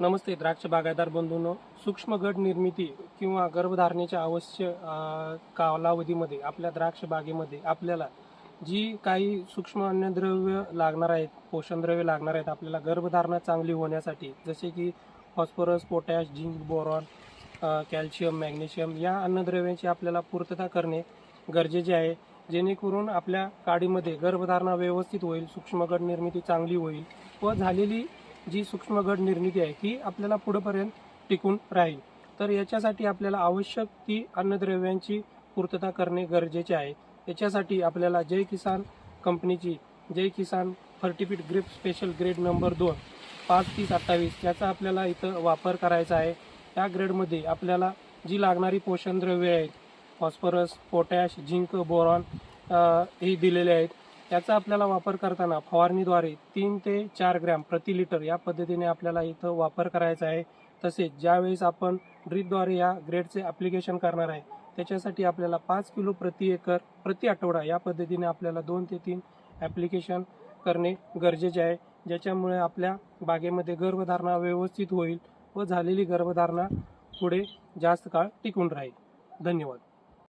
नमस्ते द्राक्ष बागायतदार बंधूंनो. सूक्ष्म गट निर्मिती किंवा गर्भधारणेच्या अवश्य कालावधीमध्ये आपल्या द्राक्ष बागेमध्ये आपल्याला जी काही सूक्ष्म अन्नद्रव्य लागणार आहेत पोषणद्रव्य लागणार आहेत आपल्याला गर्भधारणा चांगली होण्यासाठी जसे की phosphorus potash zinc boron calcium magnesium या अन्नद्रव्यांची आपल्याला पूर्तता करणे गरजेचे आहे. जेणेकरून आपल्या काडीमध्ये गर्भधारणा व्यवस्थित होईल सूक्ष्म गट निर्मिती चांगली होईल व झालेली जी सूक्ष्म गट निर्मिती आहे ही आपल्याला पुढेपर्यंत टिकून राहील. तर याच्यासाठी आपल्याला आवश्यक ती अन्नद्रव्यांची पूर्तता करणे गरजेचे आहे. याच्यासाठी आपल्याला जय किसान कंपनीची Jai Kisan Fertifit grape special grade number दोन पाच तीस अठ्ठावीस याचा आपल्याला इथं वापर करायचा आहे. त्या ग्रेडमध्ये आपल्याला जी लागणारी पोषणद्रव्ये आहेत फॉस्फरस पोटॅश झिंक बोरॉन हे ही दिलेले आहेत. याचा आपल्याला वापर करताना फवारणीद्वारे तीन ते चार ग्रॅम प्रति लिटर या पद्धतीने आपल्याला इथं वापर करायचा आहे. तसेच ज्यावेळेस आपण ड्रीपद्वारे या ग्रेडचे ॲप्लिकेशन करणार आहे त्याच्यासाठी आपल्याला पाच किलो प्रति एकर प्रति आठवडा या पद्धतीने आपल्याला दोन ते तीन ॲप्लिकेशन करणे गरजेचे आहे. ज्याच्यामुळे आपल्या बागेमध्ये गर्भधारणा व्यवस्थित होईल व झालेली गर्भधारणा पुढे जास्त काळ टिकून राहील. धन्यवाद.